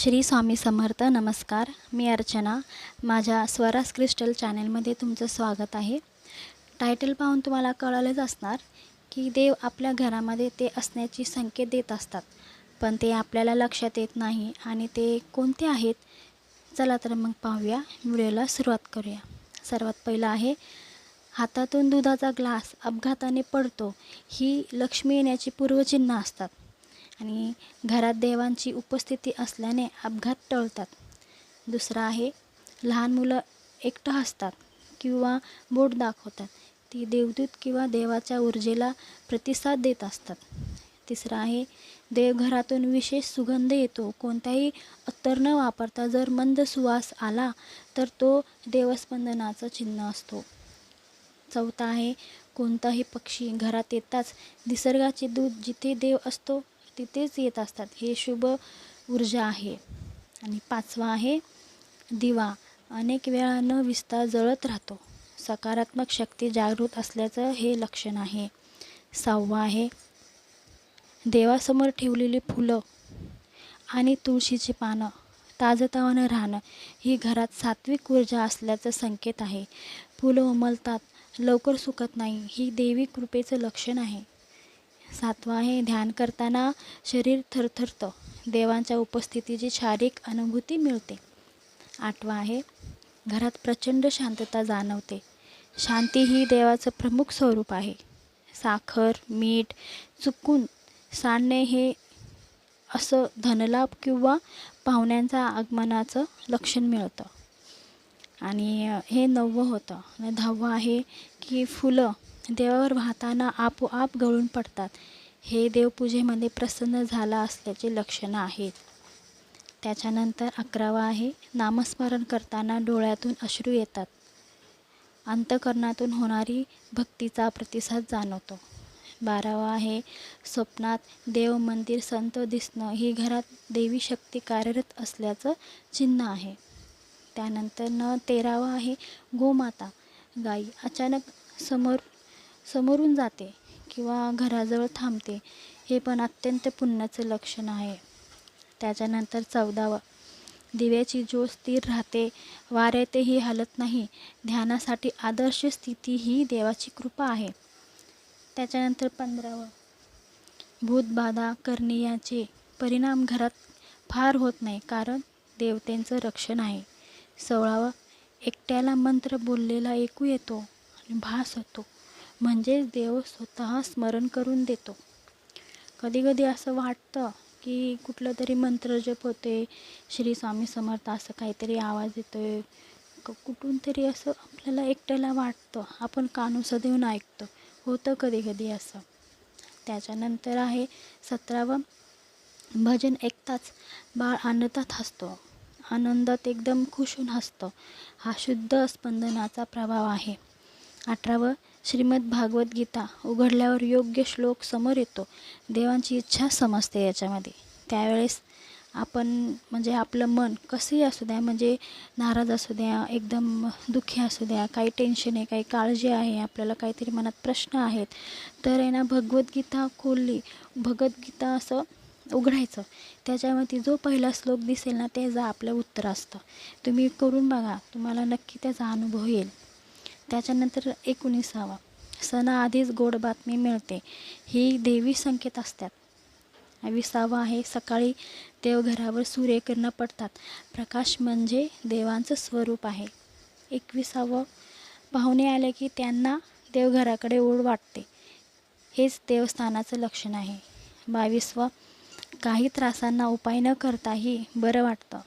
श्री स्वामी समर्थ नमस्कार. मी अर्चना. माझ्या स्वराज क्रिस्टल चॅनेलमध्ये तुमचं स्वागत आहे. टायटल पाहून तुम्हाला कळालंच असणार की देव आपल्या घरामध्ये ते असण्याची संकेत देत असतात पण ते आपल्याला लक्षात येत नाही आणि ते कोणते आहेत? चला तर मग पाहूया. व्हिडिओला सुरुवात करूया. सर्वात पहिलं आहे हातातून दुधाचा ग्लास अपघाताने पडतो ही लक्ष्मी येण्याची पूर्वचिन्ह असतात. आणि घरात देवांची उपस्थिती असल्याने अपघात टळतात. दुसरं आहे लहान मुलं एकटं हसतात किंवा बोट दाखवतात. ती देवदूत किंवा देवाच्या ऊर्जेला प्रतिसाद देत असतात. तिसरं आहे देवघरातून विशेष सुगंध येतो. कोणताही अत्तर न वापरता जर मंद सुवास आला तर तो देवस्पंदनाचं चिन्ह असतो. चौथा आहे कोणताही पक्षी घरात येताच निसर्गाचे दूध जिथे देव असतो तिथेच येत असतात. हे शुभ ऊर्जा आहे. आणि पाचवा आहे दिवा. अनेक वेळा न विस्तार जळत राहतो. सकारात्मक शक्ती जागृत असल्याचं हे लक्षण आहे. सहावा आहे देवासमोर ठेवलेली फुलं आणि तुळशीची पानं. ताजतावानं राहणं ही घरात सात्विक ऊर्जा असल्याचं संकेत आहे. फुलं उमलतात. लवकर सुकत नाही. ही देवी कृपेचं लक्षण आहे. सातवा आहे ध्यान करताना शरीर थरथरतं. देवांच्या उपस्थितीची शारीरिक अनुभूती मिळते. आठवा आहे घरात प्रचंड शांतता जाणवते. शांती ही देवाचं प्रमुख स्वरूप आहे. साखर मीठ चुकून सांडणे हे असं धनलाभ किंवा पाहुण्यांचा आगमनाचं लक्षण मिळतं. आणि हे नववं होतं. आणि दहावं आहे की फुलं देवावर वाहताना आपोआप गळून पडतात. हे देवपूजेमध्ये प्रसन्न झाला असल्याचे लक्षणं आहेत. त्याच्यानंतर अकरावा आहे नामस्मरण करताना डोळ्यातून अश्रू येतात. अंतकरणातून होणारी भक्तीचा प्रतिसाद जाणवतो. बारावा आहे स्वप्नात देव मंदिर संत दिसणं ही घरात देवी शक्ती कार्यरत असल्याचं चिन्ह आहे. त्यानंतर न तेरावा आहे गोमाता. गाई अचानक समोर समोरून जाते किंवा घराजवळ थांबते हे पण अत्यंत पुण्याचं लक्षण आहे. त्याच्यानंतर चौदावं. दिव्याची जो स्थिर राहते वाऱ्यातही हलत नाही ध्यानासाठी आदर्श स्थिती ही देवाची कृपा आहे. त्याच्यानंतर पंधरावं. भूतबाधा करण्याचे परिणाम घरात फार होत नाही कारण देवतेंचं रक्षण आहे. सोळावं. एकट्याला मंत्र बोललेला ऐकू येतो आणि भास होतो. म्हणजेच देव स्वतः स्मरण करून देतो. कधीकधी असं वाटतं की कुठलं तरी मंत्र जप होते श्री स्वामी समर्थ असं काहीतरी आवाज येतोय. कुठून तरी असं आपल्याला एकट्याला वाटतं. आपण कानोसं देऊन ऐकतो. होतं कधी कधी असं. त्याच्यानंतर आहे सतरावं. भजन ऐकताच बाळ आनंदात हसतो. आनंदात एकदम खुश होऊन हसतं. हा शुद्ध स्पंदनाचा प्रभाव आहे. अठरावं श्रीमद भागवत गीता उघडल्यावर योग्य श्लोक समोर येतो. देवांची इच्छा समजते याच्यामध्ये. त्यावेळेस आपण म्हणजे आपलं मन कसंही असू द्या म्हणजे नाराज असू द्या एकदम दुःखी असू द्या काही टेन्शन आहे काही काळजी आहे आपल्याला काहीतरी मनात प्रश्न आहेत तर आहे ना भगवद्गीता खोलली. भगवद्गीता असं उघडायचं. त्याच्यामध्ये जो पहिला श्लोक दिसेल ना त्याचं आपलं उत्तर असतं. तुम्ही करून बघा तुम्हाला नक्की त्याचा अनुभव येईल. त्याच्यानंतर एकोणीसावा. सणाआधीच गोड बातमी मिळते. ही देवी संकेत असतात. विसावा आहे. सकाळी देवघरावर सूर्यकिरणं पडतात. प्रकाश म्हणजे देवांचं स्वरूप आहे. एकविसावं. पाहुणे आले की त्यांना देवघराकडे ओढ वाटते. हेच देवस्थानाचं लक्षण आहे. बावीसवं. काही त्रासांना उपाय न करताही बरं वाटतं.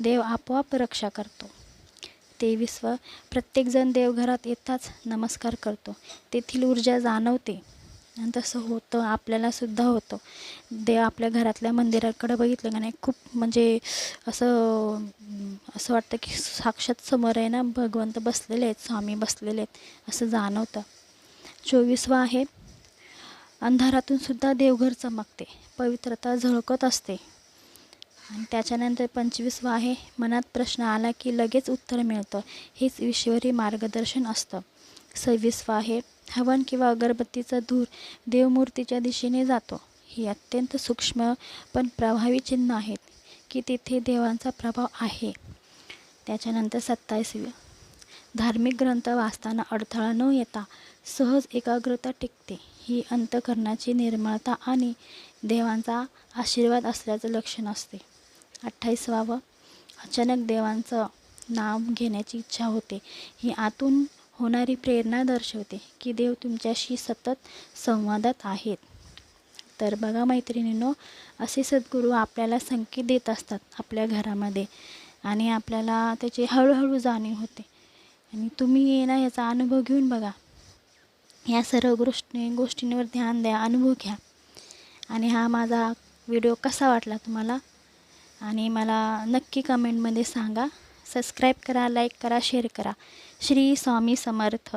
देव आपोआप रक्षा करतो. तेवीसवं प्रत्येकजण देवघरात येताच नमस्कार करतो. तेथील ऊर्जा जाणवते. आणि तसं होतं आपल्यालासुद्धा होतं. देव आपल्या घरातल्या मंदिराकडे बघितलं का नाही खूप म्हणजे असं असं वाटतं की साक्षात समोर आहे ना भगवंत बसलेले आहेत स्वामी बसलेले आहेत असं जाणवतं. चोवीसवा आहे अंधारातून सुद्धा देवघर चमकते. पवित्रता झळकत असते. आणि त्याच्यानंतर पंचवीसवा आहे मनात प्रश्न आला की लगेच उत्तर मिळतं. हेच ईश्वरी मार्गदर्शन असतं. सव्वीसवा आहे हवन किंवा अगरबत्तीचा धूर देवमूर्तीच्या दिशेने जातो. ही अत्यंत सूक्ष्म पण प्रभावी चिन्ह आहेत की तिथे देवांचा प्रभाव आहे. त्याच्यानंतर सत्तावीसवी धार्मिक ग्रंथ वाचताना अडथळा न येता सहज एकाग्रता टिकते. ही अंतकरणाची निर्मळता आणि देवांचा आशीर्वाद असल्याचं लक्षण असते. अठ्ठावीसावं अचानक देवांचं नाव घेण्याची इच्छा होते. ही आतून होणारी प्रेरणा दर्शवते की देव तुमच्याशी सतत संवादात आहेत. तर बघा मैत्रिणींनो असे सद्गुरू आपल्याला संकेत देत असतात आपल्या घरामध्ये आणि आपल्याला त्याची हळूहळू जाणीव होते. आणि तुम्ही ये याचा अनुभव घेऊन बघा. या सर्व गोष्टी गोष्टींवर ध्यान द्या अनुभव घ्या. आणि हा माझा व्हिडिओ कसा वाटला तुम्हाला? आणि मला नक्की कमेंटमध्ये सांगा. सबस्क्राईब करा लाईक करा शेअर करा. श्री स्वामी समर्थ.